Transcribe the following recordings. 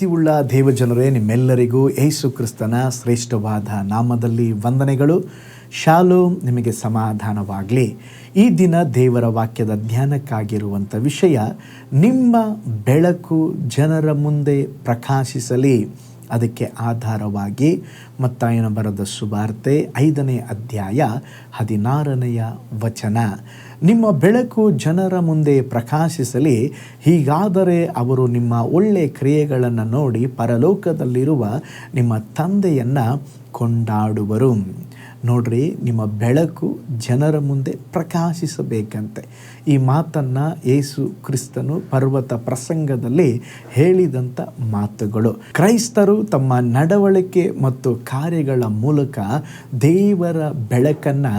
ಪ್ರೀತಿಯುಳ್ಳ ದೇವಜನರೇ, ನಿಮ್ಮೆಲ್ಲರಿಗೂ ಏಸು ಕ್ರಿಸ್ತನ ಶ್ರೇಷ್ಠವಾದ ನಾಮದಲ್ಲಿ ವಂದನೆಗಳು. ಶಾಲು ನಿಮಗೆ ಸಮಾಧಾನವಾಗಲಿ. ಈ ದಿನ ದೇವರ ವಾಕ್ಯದ ಧ್ಯಾನಕ್ಕಾಗಿರುವಂಥ ವಿಷಯ, ನಿಮ್ಮ ಬೆಳಕು ಜನರ ಮುಂದೆ ಪ್ರಕಾಶಿಸಲಿ. ಅದಕ್ಕೆ ಆಧಾರವಾಗಿ ಮತ್ತಾಯನ ಬರದ ಸುವಾರ್ತೆ ಐದನೇ ಅಧ್ಯಾಯ ಹದಿನಾರನೆಯ ವಚನ. ನಿಮ್ಮ ಬೆಳಕು ಜನರ ಮುಂದೆ ಪ್ರಕಾಶಿಸಲಿ, ಹೀಗಾದರೆ ಅವರು ನಿಮ್ಮ ಒಳ್ಳೆಯ ಕ್ರಿಯೆಗಳನ್ನು ನೋಡಿ ಪರಲೋಕದಲ್ಲಿರುವ ನಿಮ್ಮ ತಂದೆಯನ್ನು ಕೊಂಡಾಡುವರು. ನೋಡ್ರಿ, ನಿಮ್ಮ ಬೆಳಕು ಜನರ ಮುಂದೆ ಪ್ರಕಾಶಿಸಬೇಕಂತೆ. ಈ ಮಾತನ್ನು ಯೇಸು ಕ್ರಿಸ್ತನು ಪರ್ವತ ಪ್ರಸಂಗದಲ್ಲಿ ಹೇಳಿದಂಥ ಮಾತುಗಳು. ಕ್ರೈಸ್ತರು ತಮ್ಮ ನಡವಳಿಕೆ ಮತ್ತು ಕಾರ್ಯಗಳ ಮೂಲಕ ದೇವರ ಬೆಳಕನ್ನು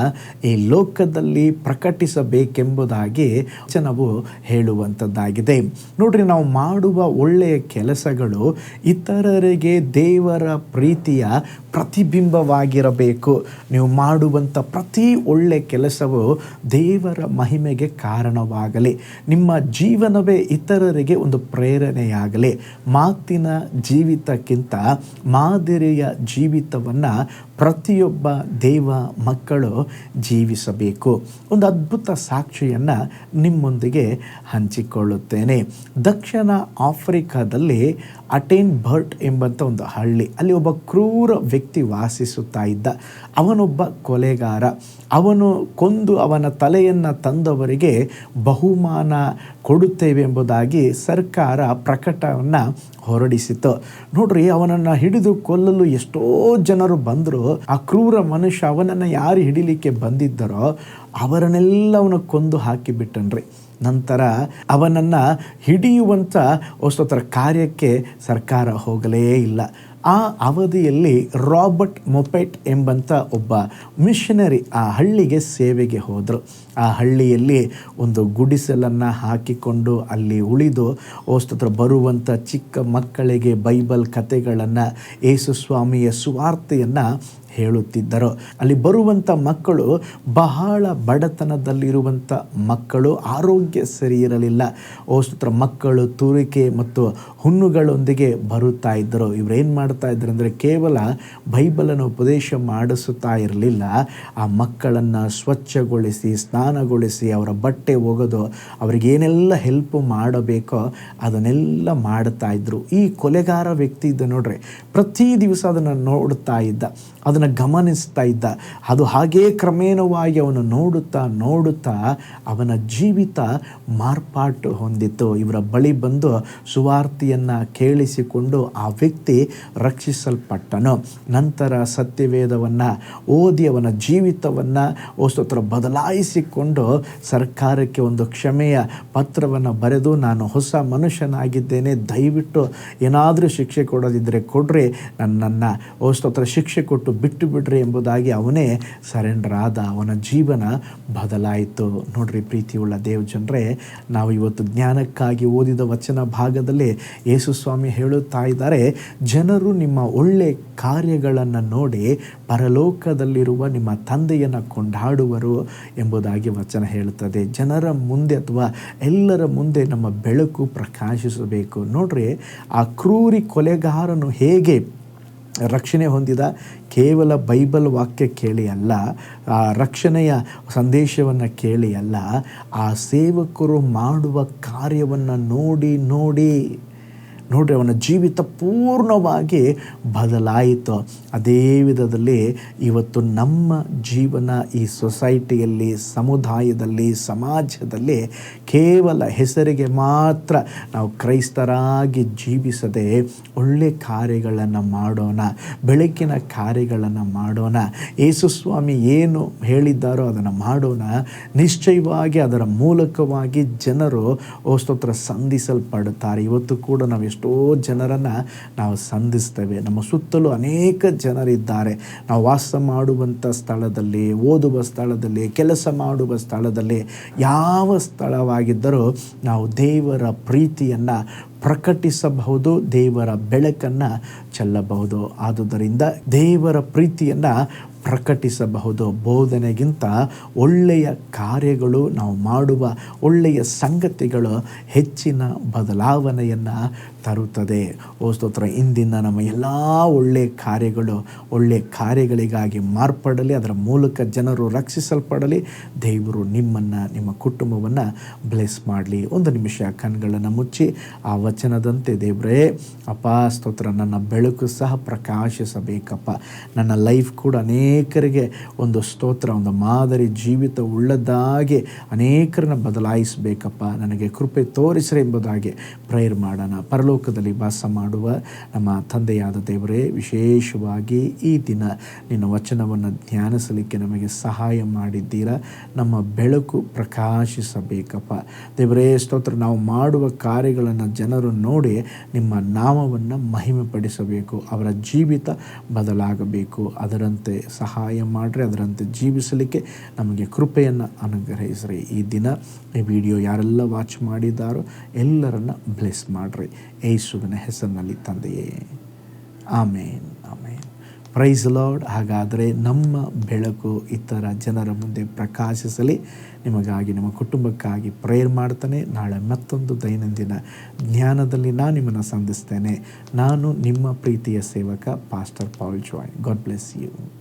ಈ ಲೋಕದಲ್ಲಿ ಪ್ರಕಟಿಸಬೇಕೆಂಬುದಾಗಿ ವಚನವು ಹೇಳುವಂಥದ್ದಾಗಿದೆ ನೋಡ್ರಿ, ನಾವು ಮಾಡುವ ಒಳ್ಳೆಯ ಕೆಲಸಗಳು ಇತರರಿಗೆ ದೇವರ ಪ್ರೀತಿಯ ಪ್ರತಿಬಿಂಬವಾಗಿರಬೇಕು. ನೀವು ಮಾಡುವಂಥ ಪ್ರತಿ ಒಳ್ಳೆ ಕೆಲಸವು ದೇವರ ಮಹಿಮೆಗೆ ಕಾರಣವಾಗಲಿ. ನಿಮ್ಮ ಜೀವನವೇ ಇತರರಿಗೆ ಒಂದು ಪ್ರೇರಣೆಯಾಗಲಿ. ಮಾತಿನ ಜೀವಿತಕ್ಕಿಂತ ಮಾದರಿಯ ಜೀವಿತವನ್ನು ಪ್ರತಿಯೊಬ್ಬ ದೇವ ಮಕ್ಕಳು ಜೀವಿಸಬೇಕು. ಒಂದು ಅದ್ಭುತ ಸಾಕ್ಷಿಯನ್ನು ನಿಮ್ಮೊಂದಿಗೆ ಹಂಚಿಕೊಳ್ಳುತ್ತೇನೆ. ದಕ್ಷಿಣ ಆಫ್ರಿಕಾದಲ್ಲಿ ಅಟೇನ್ ಬರ್ಟ್ ಎಂಬಂಥ ಒಂದು ಹಳ್ಳಿ. ಅಲ್ಲಿ ಒಬ್ಬ ಕ್ರೂರ ವ್ಯಕ್ತಿ ವಾಸಿಸುತ್ತಾ ಇದ್ದ. ಅವನೊಬ್ಬ ಕೊಲೆಗಾರ. ಅವನು ಕೊಂದು ಅವನ ತಲೆಯನ್ನು ತಂದವರಿಗೆ ಬಹುಮಾನ ಕೊಡುತ್ತೇವೆ ಎಂಬುದಾಗಿ ಸರ್ಕಾರ ಪ್ರಕಟವನ್ನು ಹೊರಡಿಸಿತು ನೋಡ್ರಿ, ಅವನನ್ನು ಹಿಡಿದು ಕೊಲ್ಲಲು ಎಷ್ಟೋ ಜನರು ಬಂದರು. ಆ ಕ್ರೂರ ಮನುಷ್ಯ ಅವನನ್ನು ಯಾರು ಹಿಡಿಲಿಕ್ಕೆ ಬಂದಿದ್ದರೋ ಅವರನ್ನೆಲ್ಲವನ್ನ ಕೊಂದು ಹಾಕಿಬಿಟ್ಟನ್ರಿ. ನಂತರ ಅವನನ್ನು ಹಿಡಿಯುವಂಥ ಹೊಸತರ ಕಾರ್ಯಕ್ಕೆ ಸರ್ಕಾರ ಹೋಗಲೇ ಇಲ್ಲ. ಆ ಅವಧಿಯಲ್ಲಿ ರಾಬರ್ಟ್ ಮೊಪೆಟ್ ಎಂಬಂಥ ಒಬ್ಬ ಮಿಷನರಿ ಆ ಹಳ್ಳಿಗೆ ಸೇವೆಗೆ ಹೋದರು. ಆ ಹಳ್ಳಿಯಲ್ಲಿ ಒಂದು ಗುಡಿಸಲನ್ನು ಹಾಕಿಕೊಂಡು ಅಲ್ಲಿ ಉಳಿದು ಓಸ್ತತ್ರ ಬರುವಂಥ ಚಿಕ್ಕ ಮಕ್ಕಳಿಗೆ ಬೈಬಲ್ ಕಥೆಗಳನ್ನು ಯೇಸುಸ್ವಾಮಿಯ ಸುವಾರ್ತೆಯನ್ನು ಹೇಳುತ್ತಿದ್ದರು. ಅಲ್ಲಿ ಬರುವಂಥ ಮಕ್ಕಳು ಬಹಳ ಬಡತನದಲ್ಲಿರುವಂಥ ಮಕ್ಕಳು, ಆರೋಗ್ಯ ಸರಿ ಇರಲಿಲ್ಲ. ಓಸ್ತತ್ರ ಮಕ್ಕಳು ತೂರಿಕೆ ಮತ್ತು ಹುಣ್ಣುಗಳೊಂದಿಗೆ ಬರುತ್ತಾ ಇದ್ದರು. ಇವರೇನು ಮಾಡ್ತಾ ಇದ್ರು ಅಂದರೆ ಕೇವಲ ಬೈಬಲನ್ನು ಉಪದೇಶ ಮಾಡಿಸುತ್ತಾ ಇರಲಿಲ್ಲ. ಆ ಮಕ್ಕಳನ್ನು ಸ್ವಚ್ಛಗೊಳಿಸಿ ಸ್ನಾನಗೊಳಿಸಿ ಅವರ ಬಟ್ಟೆ ಒಗೆದು ಅವರಿಗೇನೆಲ್ಲ ಹೆಲ್ಪ್ ಮಾಡಬೇಕೋ ಅದನ್ನೆಲ್ಲ ಮಾಡ್ತಾ ಇದ್ರು. ಈ ಕೊಲೆಗಾರ ವ್ಯಕ್ತಿ ಇದ್ದ ನೋಡ್ರಿ, ಪ್ರತಿ ದಿವಸ ಅದನ್ನು ನೋಡ್ತಾ ಇದ್ದ. ಅದನ್ನು ಗಮನಿಸ್ತಾ ಇದ್ದ. ಅದು ಹಾಗೇ ಕ್ರಮೇಣವಾಗಿ ಅವನು ನೋಡುತ್ತಾ ನೋಡುತ್ತಾ ಅವನ ಜೀವಿತ ಮಾರ್ಪಾಟು ಹೊಂದಿತ್ತು. ಇವರ ಬಳಿ ಬಂದು ಸುವಾರ್ತೆಯನ್ನು ಕೇಳಿಸಿಕೊಂಡು ಆ ವ್ಯಕ್ತಿ ರಕ್ಷಿಸಲ್ಪಟ್ಟನು. ನಂತರ ಸತ್ಯವೇದವನ್ನು ಓದಿ ಅವನ ಜೀವಿತವನ್ನು ಹೊಸತ್ರ ಬದಲಾಯಿಸಿಕೊಂಡು ಸರ್ಕಾರಕ್ಕೆ ಒಂದು ಕ್ಷಮೆಯ ಪತ್ರವನ್ನು ಬರೆದು, ನಾನು ಹೊಸ ಮನುಷ್ಯನಾಗಿದ್ದೇನೆ, ದಯವಿಟ್ಟು ಏನಾದರೂ ಶಿಕ್ಷೆ ಕೊಡೋದಿದ್ದರೆ ಕೊಡ್ರಿ. ನನ್ನನ್ನು ಹೊಸತ್ರ ಶಿಕ್ಷೆ ಕೊಟ್ಟು ಬಿಟ್ಟು ಬಿಡ್ರಿ ಎಂಬುದಾಗಿ ಅವನೇ ಸರೆಂಡರ್ ಆದ ಅವನ ಜೀವನ ಬದಲಾಯಿತು. ನೋಡ್ರಿ ಪ್ರೀತಿಯುಳ್ಳ ದೇವ್ ಜನರೇ, ನಾವು ಇವತ್ತು ಜ್ಞಾನಕ್ಕಾಗಿ ಓದಿದ ವಚನ ಭಾಗದಲ್ಲಿ ಯೇಸು ಸ್ವಾಮಿ ಹೇಳುತ್ತಾ ಇದ್ದಾರೆ, ಜನರು ನಿಮ್ಮ ಒಳ್ಳೆ ಕಾರ್ಯಗಳನ್ನು ನೋಡಿ ಪರಲೋಕದಲ್ಲಿರುವ ನಿಮ್ಮ ತಂದೆಯನ್ನು ಕೊಂಡಾಡುವರು ಎಂಬುದಾಗಿ ವಚನ ಹೇಳುತ್ತದೆ. ಜನರ ಮುಂದೆ ಅಥವಾ ಎಲ್ಲರ ಮುಂದೆ ನಮ್ಮ ಬೆಳಕು ಪ್ರಕಾಶಿಸಬೇಕು. ನೋಡ್ರಿ, ಆ ಕ್ರೂರಿ ಕೊಲೆಗಾರನು ಹೇಗೆ ರಕ್ಷಣೆ ಹೊಂದಿದ ಕೇವಲ ಬೈಬಲ್ ವಾಕ್ಯ ಕೇಳಿ ಅಲ್ಲ, ಆ ರಕ್ಷಣೆಯ ಸಂದೇಶವನ್ನು ಕೇಳಿ ಅಲ್ಲ, ಆ ಸೇವಕರು ಮಾಡುವ ಕಾರ್ಯವನ್ನು ನೋಡಿ ನೋಡಿ ನೋಡ್ರಿ, ಅವನ ಜೀವಿತ ಪೂರ್ಣವಾಗಿ ಬದಲಾಯಿತು. ಅದೇ ವಿಧದಲ್ಲಿ ಇವತ್ತು ನಮ್ಮ ಜೀವನ ಈ ಸೊಸೈಟಿಯಲ್ಲಿ, ಸಮುದಾಯದಲ್ಲಿ, ಸಮಾಜದಲ್ಲಿ ಕೇವಲ ಹೆಸರಿಗೆ ಮಾತ್ರ ನಾವು ಕ್ರೈಸ್ತರಾಗಿ ಜೀವಿಸದೆ ಒಳ್ಳೆ ಕಾರ್ಯಗಳನ್ನು ಮಾಡೋಣ, ಬೆಳಕಿನ ಕಾರ್ಯಗಳನ್ನು ಮಾಡೋಣ, ಯೇಸುಸ್ವಾಮಿ ಏನು ಹೇಳಿದ್ದಾರೋ ಅದನ್ನು ಮಾಡೋಣ. ನಿಶ್ಚಯವಾಗಿ ಅದರ ಮೂಲಕವಾಗಿ ಜನರು ಓಸ್ತೋತ್ರ ಸಂಧಿಸಲ್ಪಡುತ್ತಾರೆ. ಇವತ್ತು ಕೂಡ ನಾವು ಎಷ್ಟೋ ಜನರನ್ನು ನಾವು ಸಂಧಿಸ್ತೇವೆ. ನಮ್ಮ ಸುತ್ತಲೂ ಅನೇಕ ಜನರಿದ್ದಾರೆ. ನಾವು ವಾಸ ಮಾಡುವಂಥ ಸ್ಥಳದಲ್ಲಿ, ಓದುವ ಸ್ಥಳದಲ್ಲಿ, ಕೆಲಸ ಮಾಡುವ ಸ್ಥಳದಲ್ಲಿ ಯಾವ ಸ್ಥಳವಾಗಿದ್ದರೂ ನಾವು ದೇವರ ಪ್ರೀತಿಯನ್ನು ಪ್ರಕಟಿಸಬಹುದು, ದೇವರ ಬೆಳಕನ್ನು ಚೆಲ್ಲಬಹುದು. ಆದುದರಿಂದ ದೇವರ ಪ್ರೀತಿಯನ್ನು ಪ್ರಕಟಿಸಬಹುದು. ಬೋಧನೆಗಿಂತ ಒಳ್ಳೆಯ ಕಾರ್ಯಗಳು ನಾವು ಮಾಡುವ, ಒಳ್ಳೆಯ ಸಂಗತಿಗಳು ಹೆಚ್ಚಿನ ಬದಲಾವಣೆಯನ್ನು ತರುತ್ತದೆ. ಓ ಸ್ತೋತ್ರ, ಇಂದಿನ ನಮ್ಮ ಎಲ್ಲ ಒಳ್ಳೆಯ ಕಾರ್ಯಗಳು ಒಳ್ಳೆಯ ಕಾರ್ಯಗಳಿಗಾಗಿ ಮಾರ್ಪಡಲಿ, ಅದರ ಮೂಲಕ ಜನರು ರಕ್ಷಿಸಲ್ಪಡಲಿ, ದೇವರು ನಿಮ್ಮನ್ನು, ನಿಮ್ಮ ಕುಟುಂಬವನ್ನು ಬ್ಲೆಸ್ ಮಾಡಲಿ. ಒಂದು ನಿಮಿಷ ಕಣ್ಗಳನ್ನು ಮುಚ್ಚಿ, ಆ ವಚನದಂತೆ, ದೇವರೇ, ಅಪ್ಪ, ಸ್ತೋತ್ರ, ನನ್ನ ಬೆಳಕು ಸಹ ಪ್ರಕಾಶಿಸಬೇಕಪ್ಪ. ನನ್ನ ಲೈಫ್ ಕೂಡ ಅನೇಕರಿಗೆ ಒಂದು ಸ್ತೋತ್ರ, ಒಂದು ಮಾದರಿ ಜೀವಿತ ಉಳ್ಳದಾಗಿ ಅನೇಕರನ್ನ ಬದಲಾಯಿಸಬೇಕಪ್ಪ. ನನಗೆ ಕೃಪೆ ತೋರಿಸ್ರೆ ಎಂಬುದಾಗಿ ಪ್ರೇಯರ್ ಮಾಡೋಣ. ಪರಲೋಕದಲ್ಲಿ ವಾಸ ಮಾಡುವ ನಮ್ಮ ತಂದೆಯಾದ ದೇವರೇ, ವಿಶೇಷವಾಗಿ ಈ ದಿನ ನಿನ್ನ ವಚನವನ್ನು ಧ್ಯಾನಿಸಲಿಕ್ಕೆ ನಮಗೆ ಸಹಾಯ ಮಾಡಿದ್ದೀರಾ? ನಮ್ಮ ಬೆಳಕು ಪ್ರಕಾಶಿಸಬೇಕಪ್ಪ. ದೇವರೇ, ಸ್ತೋತ್ರ, ನಾವು ಮಾಡುವ ಕಾರ್ಯಗಳನ್ನು ಜನರು ನೋಡಿ ನಿಮ್ಮ ನಾಮವನ್ನು ಮಹಿಮೆಪಡಿಸಬೇಕು, ಅವರ ಜೀವಿತ ಬದಲಾಗಬೇಕು. ಅದರಂತೆ ಸಹಾಯ ಮಾಡಿರಿ, ಅದರಂತೆ ಜೀವಿಸಲಿಕ್ಕೆ ನಮಗೆ ಕೃಪೆಯನ್ನು ಅನುಗ್ರಹಿಸ್ರಿ. ಈ ದಿನ ಈ ವಿಡಿಯೋ ಯಾರೆಲ್ಲ ವಾಚ್ ಮಾಡಿದ್ದಾರೋ ಎಲ್ಲರನ್ನ ಬ್ಲೆಸ್ ಮಾಡಿರಿ. ಏಸುವಿನ ಹೆಸರಿನಲ್ಲಿ ತಂದೆಯೇ. ಆಮೇನ್ ಆಮೇನ್. ಪ್ರೈಸ್ ಲಾರ್ಡ್ ಹಾಗಾದರೆ ನಮ್ಮ ಬೆಳಕು ಇತರ ಜನರ ಮುಂದೆ ಪ್ರಕಾಶಿಸಲಿ. ನಿಮಗಾಗಿ, ನಿಮ್ಮ ಕುಟುಂಬಕ್ಕಾಗಿ ಪ್ರೇಯರ್ ಮಾಡ್ತಾನೆ. ನಾಳೆ ಮತ್ತೊಂದು ದೈನಂದಿನ ಜ್ಞಾನದಲ್ಲಿ ನಾನು ನಿಮ್ಮನ್ನು ಸಂಧಿಸ್ತೇನೆ. ನಾನು ನಿಮ್ಮ ಪ್ರೀತಿಯ ಸೇವಕ pastor Paul Joy god bless you